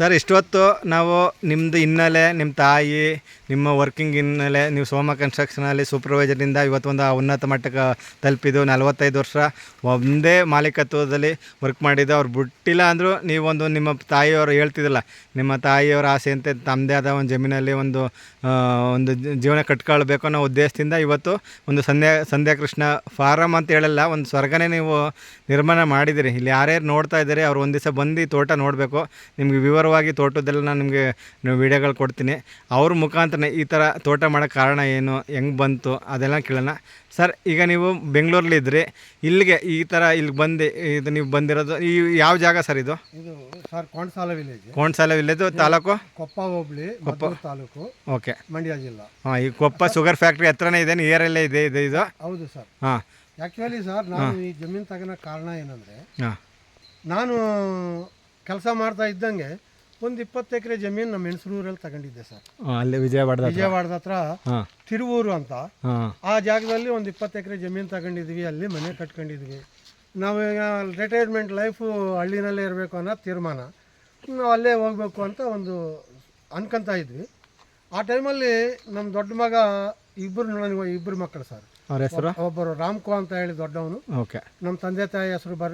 Sir, ಇಷ್ಟೊತ್ತು ನಾವು ನಿಮ್ಮದು ಹಿನ್ನೆಲೆ ನಿಮ್ಮ ತಾಯಿ, ನಿಮ್ಮ ವರ್ಕಿಂಗ್ ಹಿನ್ನೆಲೆ, ನೀವು ಸೋಮ ಕನ್ಸ್ಟ್ರಕ್ಷನಲ್ಲಿ ಸೂಪರ್ವೈಸರಿಂದ ಇವತ್ತೊಂದು ಉನ್ನತ ಮಟ್ಟಕ್ಕೆ ತಲುಪಿದ್ದು ನಲವತ್ತೈದು ವರ್ಷ. ಒಂದೇ ಮಾಲೀಕತ್ವದಲ್ಲಿ ವರ್ಕ್ ಮಾಡಿದ್ದು ಅವ್ರು ಬಿಟ್ಟಿಲ್ಲ ಅಂದರೂ ನೀವೊಂದು ನಿಮ್ಮ ತಾಯಿಯವರು ಹೇಳ್ತಿದ್ದಿಲ್ಲ ನಿಮ್ಮ ತಾಯಿಯವರ ಆಸೆ ಅಂತ ತಮ್ಮದೇ ಆದ ಒಂದು ಜಮೀನಲ್ಲಿ ಒಂದು ಒಂದು ಜೀವನ ಕಟ್ಕೊಳ್ಬೇಕು ಅನ್ನೋ ಉದ್ದೇಶದಿಂದ ಇವತ್ತು ಒಂದು ಸಂಧ್ಯಾ ಸಂಧ್ಯಾ ಕೃಷ್ಣ ಫಾರಮ್ ಅಂತ ಹೇಳಲ್ಲ, ಒಂದು ಸ್ವರ್ಗನೇ ನೀವು ನಿರ್ಮಾಣ ಮಾಡಿದ್ದೀರಿ ಇಲ್ಲಿ ಯಾರ್ಯಾರು ನೋಡ್ತಾ ಇದ್ದಾರೆ, ಅವ್ರು ಒಂದು ದಿವಸ ಬಂದು ತೋಟ ನೋಡಬೇಕು. ನಿಮಗೆ ವಿವರವಾಗಿ ತೋಟದೆಲ್ಲ ನಾನು ನಿಮಗೆ ವಿಡಿಯೋಗಳು ಕೊಡ್ತೀನಿ. ಅವ್ರ ಮುಖಾಂತರ ಈ ಥರ ತೋಟ ಮಾಡೋಕ್ಕೆ ಕಾರಣ ಏನು ಹೆಂಗೆ ಬಂತು ಅದೆಲ್ಲ ಕೇಳೋಣ. ಸರ್ ಈಗ ನೀವು ಬೆಂಗಳೂರಲ್ಲಿದ್ದರೆ ಇಲ್ಲಿಗೆ ಈ ಥರ ಇಲ್ಲಿಗೆ ಬಂದು ಇದು ನೀವು ಬಂದಿರೋದು ಈ ಯಾವ ಜಾಗ ಸರ್ ಇದು? ಇದು sir Konasala village Konasala village taluk? Koppa ಹೋಬಳಿ ಕೊಪ್ಪ. ತಾಲೂಕು ಓಕೆ. ಮಂಡ್ಯ ಜಿಲ್ಲಾ. ಹಾಂ ಈ ಕೊಪ್ಪ ಶುಗರ್ ಫ್ಯಾಕ್ಟ್ರಿ ಹತ್ರನೇ ಇದೆ ನಿಯರಲ್ಲೇ ಇದೆ ಇದು ಇದು? ಹೌದು ಸರ್. ಹಾಂ. ಆ್ಯಕ್ಚುಲಿ ಸರ್ ನಾನು ಈ ಜಮೀನು ತಗೋಣ ಕಾರಣ ಏನಂದರೆ ಹಾಂ. ನಾನು ಕೆಲಸ ಮಾಡ್ತಾ ಇದ್ದಂಗೆ ಒಂದು ಇಪ್ಪತ್ತು ಎಕರೆ ಜಮೀನು ನಮ್ಮ ಮೆಣಸೂರಲ್ಲಿ ತಗೊಂಡಿದ್ದೆ ಸರ್. ಅಲ್ಲಿ ವಿಜಯವಾಡದ ಹತ್ರ? ವಿಜಯವಾಡದ ಹತ್ರ ತಿರುವೂರು ಅಂತ. ಆ ಜಾಗದಲ್ಲಿ ಒಂದು ಇಪ್ಪತ್ತು ಎಕರೆ ಜಮೀನು ತಗೊಂಡಿದ್ವಿ ಅಲ್ಲಿ ಮನೆ ಕಟ್ಕೊಂಡಿದ್ವಿ. ನಾವು ಈಗ ರಿಟೈರ್ಮೆಂಟ್ ಲೈಫು ಹಳ್ಳಿನಲ್ಲೇ ಇರಬೇಕು ಅನ್ನೋ ತೀರ್ಮಾನ. ನಾವು ಅಲ್ಲೇ ಹೋಗ್ಬೇಕು ಅಂತ ಒಂದು ಅನ್ಕೊಂತ ಇದ್ವಿ. ಆ ಟೈಮಲ್ಲಿ ನಮ್ಮ ದೊಡ್ಡ ಮಗ ಇಬ್ಬರು ನನಗೆ ಇಬ್ಬರು ಮಕ್ಕಳು ಸರ್. ಅವ್ರ ಹೆಸರು? ಒಬ್ಬರು ರಾಮ್ಕೋ ಅಂತ ಹೇಳಿ ದೊಡ್ಡವನು. ಓಕೆ. ನಮ್ಮ ತಂದೆ ತಾಯಿ ಹೆಸರು ಬರ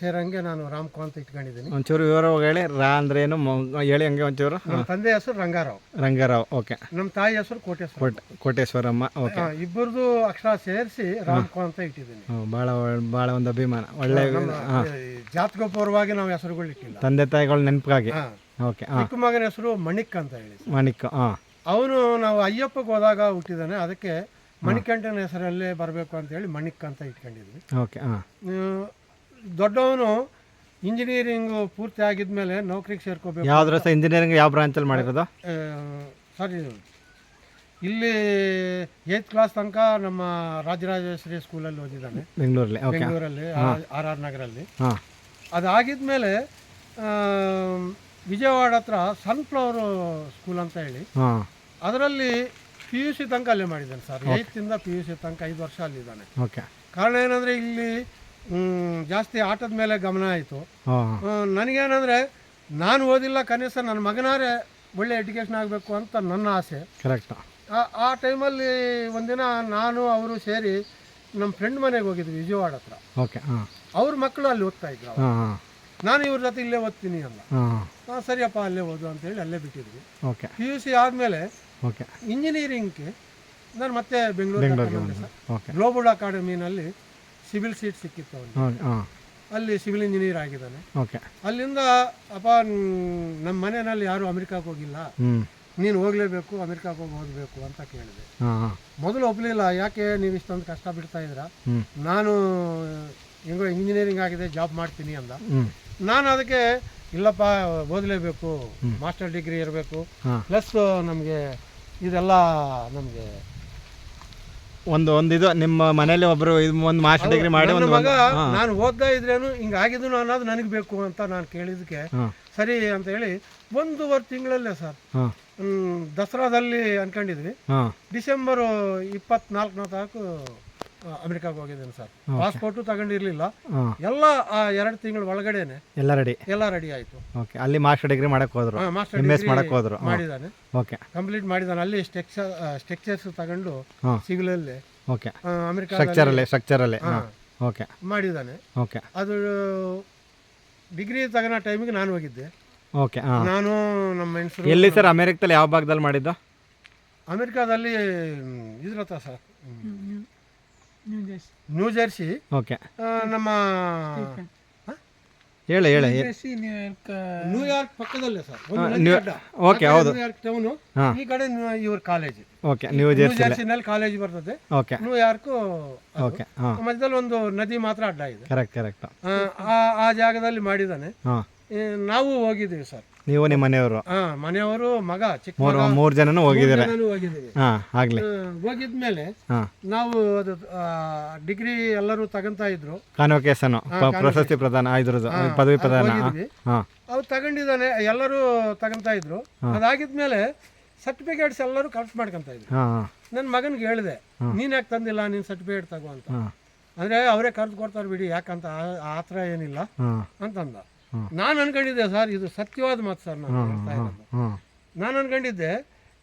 ಸೇರಂಗೆ ನಾನು ರಾಮ್ಕೋ ಅಂತ ಇಟ್ಕೊಂಡಿದ್ದೀನಿ. ಒಂಚೂರು ವಿವರವಾಗಿ ಹೇಳಿ ರಾ ಅಂದ್ರೆ ಏನು? ಮ- ಹೇಳಿ ಹಂಗೆ ಒಂಚೂರು. ನಮ್ಮ ತಂದೆ ಹೆಸರು ರಂಗಾರಾವ್. ರಂಗಾರಾವ್ ಓಕೆ. ನಮ್ಮ ತಾಯಿ ಹೆಸರು ಕೋಟೇಶ್ವರ ಕೋಟ್ ಕೋಟೇಶ್ವರಮ್ಮ ಓಕೆ. ಇಬ್ಬರದು ಅಕ್ಷರ ಸೇರಿಸಿ ರಾಮ್ಕೋ ಅಂತ ಇಟ್ಟಿದ್ದೀನಿ. ಭಾಳ ಭಾಳ ಒಂದು ಅಭಿಮಾನ. ಒಳ್ಳೆ ಹಾಂ. ಜಾತಕಪೂರ್ವವಾಗಿ ನಾವು ಹೆಸರುಗಳು ಇಟ್ಟಿಲ್ಲ. ತಂದೆ ತಾಯಿಗಳ ನೆನಪಿಗಾಗಿ. ಹಾ. ಓಕೆ ಹಾಂ. ಚಿಕ್ಕ ಮಗನ ಹೆಸರು ಮಣಿಕ್ ಅಂತ ಹೇಳಿ. ಮಾಣಿಕ್ ಹಾಂ. ಅವನು ನಾವು ಅಯ್ಯಪ್ಪಗೆ ಹೋದಾಗ ಹುಟ್ಟಿದಾನೆ ಅದಕ್ಕೆ ಮಣಿಕಂಠನ ಹೆಸರಲ್ಲೇ ಬರಬೇಕು ಅಂತ ಹೇಳಿ ಮಣಿಕ್ ಅಂತ ಇಟ್ಕೊಂಡಿದ್ವಿ. ಓಕೆ ಹಾಂ. ದೊಡ್ಡವನು ಇಂಜಿನಿಯರಿಂಗ್ ಪೂರ್ತಿ ಆಗಿದ್ಮೇಲೆ ನೌಕರಿಗೆ ಸೇರ್ಕೋಬೇಕು ಯಾವ್ದ್ರ ಸಹ ಇಂಜಿನಿಯರಿಂಗ್ ಯಾವ ಬ್ರಾಂಚಲ್ಲಿ ಮಾಡಿರೋದು? ಸಾರಿ ಇಲ್ಲಿ ಏತ್ ಕ್ಲಾಸ್ ತನಕ ನಮ್ಮ ರಾಜರಾಜೇಶ್ವರಿ ಸ್ಕೂಲಲ್ಲಿ ಓದಿದ್ದಾನೆ. ಬೆಂಗಳೂರಲ್ಲಿ ಓಕೆ. ಬೆಂಗಳೂರಲ್ಲಿ ಆರ್ ಆರ್ ನಗರಲ್ಲಿ. ಹಾಂ. ಅದಾಗಿದ್ಮೇಲೆ ಆ, ವಿಜಯವಾಡ ಹತ್ರ ಸನ್ಫ್ಲವರ್ ಸ್ಕೂಲ್ ಅಂತ ಹೇಳಿ. ಹಾಂ. ಅದರಲ್ಲಿ ಪಿ ಯು ಸಿ ತನಕ ಅಲ್ಲೇ ಮಾಡಿದ್ದಾನೆ ಸರ್. ಏಯ್ತಿಂದ ಪಿ ಯು ಸಿ ತನಕ ಐದು ವರ್ಷ ಅಲ್ಲಿದ್ದಾನೆ ಓಕೆ ಕಾರಣ ಏನಂದರೆ ಇಲ್ಲಿ ಮ್, ಜಾಸ್ತಿ ಆಟದ ಮೇಲೆ ಗಮನ ಆಯಿತು. ಹಾಂ. ನನಗೇನಂದರೆ ನಾನು ಓದಿಲ್ಲ ಕನಿಷ್ಠ ನನ್ನ ಮಗನಾರೇ ಒಳ್ಳೆ ಎಜುಕೇಷನ್ ಆಗಬೇಕು ಅಂತ ನನ್ನ ಆಸೆ. ಕರೆಕ್ಟ್ ಆ- ಆ ಟೈಮಲ್ಲಿ ಒಂದಿನ ನಾನು ಅವರು ಸೇರಿ ನಮ್ಮ ಫ್ರೆಂಡ್ ಮನೆಗೆ ಹೋಗಿದ್ವಿ ವಿಜಯವಾಡ ಹತ್ರ. ಓಕೆ ಹಾಂ. ಅವ್ರ ಮಕ್ಕಳು ಅಲ್ಲಿ ಓದ್ತಾ ಇದ್ರು ಹಾಂ ನಾನು ಇವ್ರ ಜೊತೆ ಇಲ್ಲೇ ಓದ್ತೀನಿ ಅಲ್ಲ ಹಾಂ. ಹಾಂ ಸರಿಯಪ್ಪ ಅಲ್ಲೇ ಓದು ಅಂತ ಹೇಳಿ ಅಲ್ಲೇ ಬಿಟ್ಟಿದ್ವಿ. ಓಕೆ ಪಿ ಯು ಸಿ ಆದಮೇಲೆ ಓಕೆ ಇಂಜಿನಿಯರಿಂಗ್ಗೆ ನಾನು ಮತ್ತೆ ಬೆಂಗಳೂರು ಗ್ಲೋಬಲ್ ಅಕಾಡೆಮಿನಲ್ಲಿ ಸಿವಿಲ್ ಸೀಟ್ ಸಿಕ್ಕಿತ್ತು ಹಾಂ. ಅಲ್ಲಿ ಸಿವಿಲ್ ಇಂಜಿನಿಯರ್ ಆಗಿದ್ದಾನೆ. ಓಕೆ ಅಲ್ಲಿಂದ ಅಪ್ಪ ನಮ್ಮ ಮನೆಯಲ್ಲಿ ಯಾರು ಅಮೆರಿಕಕ್ಕೆ ಹೋಗಿಲ್ಲ. ನೀನು ಹೋಗಲೇಬೇಕು ಅಮೆರಿಕಕ್ಕೆ ಹೋಗಿ ಓದಬೇಕು ಅಂತ ಕೇಳಿದೆ. ಮೊದಲು ಒಪ್ಪಲಿಲ್ಲ ಯಾಕೆ ನೀವು ಇಷ್ಟೊಂದು ಕಷ್ಟ ಬಿಡ್ತಾ ಇದ್ರ ನಾನು ಹೆಂಗೋ ಇಂಜಿನಿಯರಿಂಗ್ ಆಗಿದೆ ಜಾಬ್ ಮಾಡ್ತೀನಿ ಅಂದ. ನಾನು ಅದಕ್ಕೆ ಇಲ್ಲಪ್ಪ ಓದಲೇಬೇಕು. ಮಾಸ್ಟರ್ ಡಿಗ್ರಿ ಇರಬೇಕು. ಪ್ಲಸ್ ನಮಗೆ ಇದೆಲ್ಲ ನಮಗೆ ಒಂದು ಒಂದು ಇದು ನಿಮ್ಮ ಮನೇಲಿ ಒಬ್ಬರು ಇದು ಒಂದು ಮಾಸ್ಟರ್ ಡಿಗ್ರಿ ಮಾಡಿ ನನ್ನ ಒಂದು ಮಗ ನಾನು ಓದ್ತಾ ಇದ್ರೇನು ಹಿಂಗಾಗಿದ್ದು ಅನ್ನೋದು ನನಗೆ ಬೇಕು ಅಂತ ನಾನು ಕೇಳಿದಕ್ಕೆ ಸರಿ ಅಂತ ಹೇಳಿ ಒಂದೂವರೆ ತಿಂಗಳಲ್ಲೇ ಸರ್. ಹಾಂ. ಹ್ಮ್, ದಸರಾದಲ್ಲಿ ಅನ್ಕೊಂಡಿದ್ವಿ. ಡಿಸೆಂಬರ್ ಇಪ್ಪತ್ನಾಲ್ಕನೇ ತಾರೀಕು ಅಮೆರಿಕಾಗೆ ಹೋಗಿದ್ದೀನಿ ಸರ್. ಪಾಸ್ಪೋರ್ಟು ತಗೊಂಡಿರ್ಲಿಲ್ಲ. ಎಲ್ಲ ಆ ಎರಡು ತಿಂಗಳ ಒಳಗಡೆನೆ ಎಲ್ಲ ರೆಡಿ ಎಲ್ಲ ರೆಡಿ ಆಯಿತು. ಓಕೆ. ಅಲ್ಲಿ ಮಾಸ್ಟರ್ ಡಿಗ್ರಿ ಮಾಡಕ್ಕೆ ಹೋದ್ರು. ಮಾಸ್ಟರ್ ಎಂ ಎಸ್ ಮಾಡಕ್ಕೆ ಹೋದ್ರು. ಮಾಡಿದ್ದಾನೆ ಓಕೆ. ಕಂಪ್ಲೀಟ್ ಮಾಡಿದ್ದಾನೆ ಅಲ್ಲಿ ಸ್ಟ್ರಕ್ಚರ್ ಸ್ಟ್ರಕ್ಚರ್ಸ್ ತಗೊಂಡು ಸಿಗಲಲ್ಲಿ ಸಿವಿಲಲ್ಲಿ ಓಕೆ. ಅಮೆರಿಕ ಅಲ್ಲಿ ಸ್ಟ್ರಕ್ಚರ್ ಅಲ್ಲಿ ಓಕೆ. ಮಾಡಿದ್ದಾನೆ ಓಕೆ. ಅದು ಡಿಗ್ರಿ ತಗೊಳ್ಳೋ ಟೈಮಿಗೆ ನಾನು ಹೋಗಿದ್ದೆ. ಓಕೆ ನಾನು ನಮ್ಮ ಎಲ್ಲಿ ಸರ್ ಅಮೆರಿಕದಲ್ಲಿ ಯಾವ ಭಾಗದಲ್ಲಿ ಮಾಡಿದ್ದ? ಅಮೆರಿಕಾದಲ್ಲಿ ಇದ್ರತ್ತಾ ಇದ್ರ ಸರ್. ನ್ಯೂ ಜೆರ್ಸಿ ಓಕೆ ನಮ್ಮ ಹೇಳಿ ಹೇಳಿ ನ್ಯೂಯಾರ್ಕ್ ಪಕ್ಕದಲ್ಲೇ ಸರ್. ಓಕೆ, ಹೌದು. ನ್ಯೂಯಾರ್ಕ್ ಟೌನು ಈ ಕಡೆ ಇವ್ರ ಕಾಲೇಜ್ ಓಕೆ ನ್ಯೂ ಜರ್ಸಿನಲ್ಲಿ ಜೆರ್ಸಿ ಜೆರ್ಸಿನಲ್ಲಿ ಕಾಲೇಜ್ ಬರ್ತದೆ. ಓಕೆ ನ್ಯೂಯಾರ್ಕ್ ಓಕೆ ಮಧ್ಯದಲ್ಲಿ ಒಂದು ನದಿ ಮಾತ್ರ ಅಡ್ಡ ಇದೆ. ಕರೆಕ್ಟ್ ಕರೆಕ್ಟ್ ಆ, ಆ ಆ ಜಾಗದಲ್ಲಿ ಮಾಡಿದ್ದಾನೆ. ನಾವು ಹೋಗಿದ್ದೀವಿ ಸರ್. ನೀವು ನಿಮ್ಮ ಮನೆಯವರು? ಹಾ ಮನೆಯವರು ಮಗ ಚಿಕ್ಕ ಮೂರು ಮೂರು ಜನನೂ ಹೋಗಿದ್ದೀರ. ನಾನು ಹೋಗಿದ್ದೀವಿ. ಹಾಂ ಆಗಲಿ. ಆ, ಹೋಗಿದ್ಮೇಲೆ ಹಾಂ. ನಾವು ಅದು ಡಿಗ್ರಿ ಎಲ್ಲರೂ ತಗೊಂತಾ ಇದ್ರು. ಕಾನ್ವಕೇಶನ್ ಪ್ರಶಸ್ತಿ ಪ್ರದಾನ ಇದ್ರದ್ದು ಪದವಿ ಪ್ರದಾನ. ಹಾಂ ಹೋಗಿದ್ವಿ. ಹಾಂ. ಅವ್ರು ತಗೊಂಡಿದ್ದಾನೆ ಎಲ್ಲರೂ ತಗೊಂತಾ ಇದ್ರು. ಅದಾಗಿದ್ಮೇಲೆ ಸರ್ಟಿಫಿಕೇಟ್ಸ್ ಎಲ್ಲರೂ ಕಲೆಕ್ಟ್ ಮಾಡ್ಕೊಂತ ಇದ್ರು. ನನ್ ಮಗನ್ಗೆ ನನ್ನ ಮಗನಿಗೆ ಹೇಳಿದೆ ನೀನ್ ಯಾಕೆ ತಂದಿಲ್ಲ ನೀನ್ ಸರ್ಟಿಫಿಕೇಟ್ ತಗೋ ಅಂತ? ಹಾಂ. ಅಂದ್ರೆ ಅವರೇ ಕರೆದು ಕೊಡ್ತಾರೆ ಬಿಡಿ ಯಾಕಂತ ಆ- ಆ ಥರ ಏನಿಲ್ಲ ಹಾಂ. ಅಂತಂದ. ನಾನು ಅನ್ಕೊಂಡಿದ್ದೆ ಸರ್ ಇದು ಸತ್ಯವಾದ ಮಾತು ಸರ್ ನಾನು ಹೇಳ್ತಾ ಇರೋದು. ನಾನು ಅನ್ಕೊಂಡಿದ್ದೆ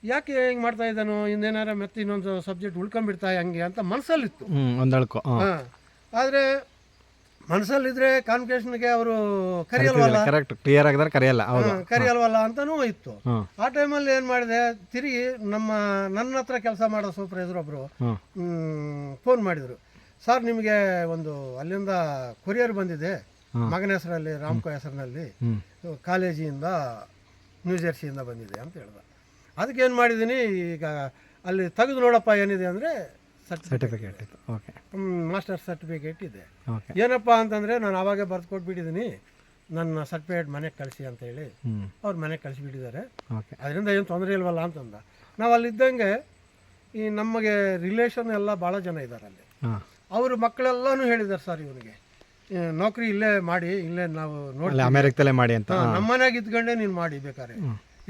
ಯಾಕೆ ಹಿಂಗೆ ಮಾಡ್ತಾ ಇದ್ದಾನೋ ಇನ್ನೇನಾರ ಮತ್ತೆ ಇನ್ನೊಂದು ಸಬ್ಜೆಕ್ಟ್ ಉಳ್ಕೊಂಡ್ಬಿಡ್ತಾ ಹಂಗೆ ಅಂತ ಮನಸ್ಸಲ್ಲಿತ್ತು ಒಂದಳ್ಕೊ ಹಾಂ. ಆದರೆ ಮನಸ್ಸಲ್ಲಿದ್ರೆ ಕಾನ್ವಕೇಶನ್ಗೆ ಅವರು ಕರೆಯಲ್ವಲ್ಲ? ಕರೆಕ್ಟ್ ಕ್ಲಿಯರ್ ಆಗಿದ್ರೆ ಕರೆಯಲ್ಲ ಕರೆಯಲ್ವಲ್ಲ ಅಂತನೂ ಇತ್ತು. ಆ ಟೈಮಲ್ಲಿ ಏನು ಮಾಡಿದೆ ತಿರುಗಿ ನಮ್ಮ ನನ್ನ ಹತ್ರ ಕೆಲಸ ಮಾಡೋ ಸೂಪರ್ ಎದುರೊಬ್ಬರು ಫೋನ್ ಮಾಡಿದರು. ಸರ್ ನಿಮಗೆ ಒಂದು ಅಲ್ಲಿಂದ ಕೊರಿಯರ್ ಬಂದಿದೆ ಮಗನ ಹೆಸರಲ್ಲಿ ರಾಮ್ಕೋ ಹೆಸರಿನಲ್ಲಿ ಕಾಲೇಜಿಯಿಂದ ನ್ಯೂಜೆರ್ಸಿಯಿಂದ ನ್ಯೂ ಜೆರ್ಸಿಯಿಂದ ಬಂದಿದೆ ಅಂತ ಹೇಳ್ದ. ಅದಕ್ಕೆ ಏನು ಮಾಡಿದ್ದೀನಿ ಈಗ ಅಲ್ಲಿ ತೆಗೆದು ನೋಡಪ್ಪ ಏನಿದೆ ಅಂದರೆ ಸರ್ಟಿಫಿಕೇಟ್ ಓಕೆ ಮಾಸ್ಟರ್ ಸರ್ಟಿಫಿಕೇಟ್ ಇದೆ. ಏನಪ್ಪ ಅಂತಂದರೆ ನಾನು ಆವಾಗೇ ಬರೆದು ಕೊಟ್ಬಿಟ್ಟಿದ್ದೀನಿ ನನ್ನ ಸರ್ಟಿಫಿಕೇಟ್ ಮನೆಗೆ ಕಳಿಸಿ ಅಂತ ಹೇಳಿ ಅವ್ರು ಮನೆಗೆ ಕಳಿಸಿಬಿಟ್ಟಿದ್ದಾರೆ. ಅದರಿಂದ ಏನು ತೊಂದರೆ ಇಲ್ವಲ್ಲ ಅಂತಂದ. ನಾವು ಅಲ್ಲಿದ್ದಂಗೆ ಈ ನಮಗೆ ರಿಲೇಷನ್ ಎಲ್ಲ ಭಾಳ ಜನ ಇದ್ದಾರೆ ಅಲ್ಲಿ. ಅವರು ಮಕ್ಕಳೆಲ್ಲನೂ ಹೇಳಿದ್ದಾರೆ ಸರ್ ಇವನಿಗೆ. ನೌಕರಿ ಇಲ್ಲೇ ಮಾಡಿ ಇಲ್ಲೇ ನಾವು ನೋಡಿ ಅಮೇರಿಕದಲ್ಲೇ ಮಾಡಿ ಅಂತ. ನಮ್ಮ ಮನೆಯಾಗ ಇದ್ಕೊಂಡೆ ನೀನು ಮಾಡಿ ಬೇಕಾದ್ರೆ.